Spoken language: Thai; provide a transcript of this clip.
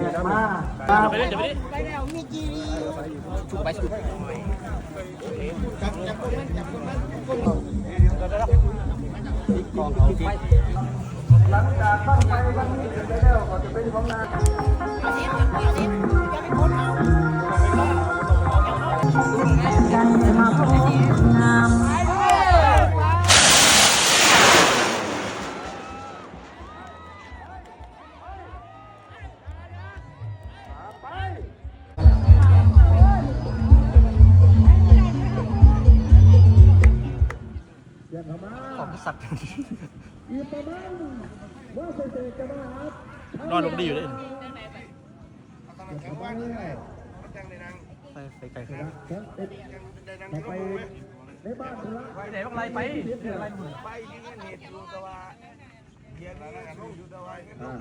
มาไปเลยจะไปดิชุบไปชุบหลังจากบ้างไฟวันนี้เสร็จแล้วก็จะเป็นของนายเดี๋ยวเข้ามาของสัตว์อีกประมา ณว่าเศษๆกันนะครับนอนลงดีอยู่เลยเดี๋ยวเข้ามาเลยไปไปไกลขึ้นนะของเอ็ดต่อไปในบ้านธุระไปไหนบ้างไรไปอะไรอ่า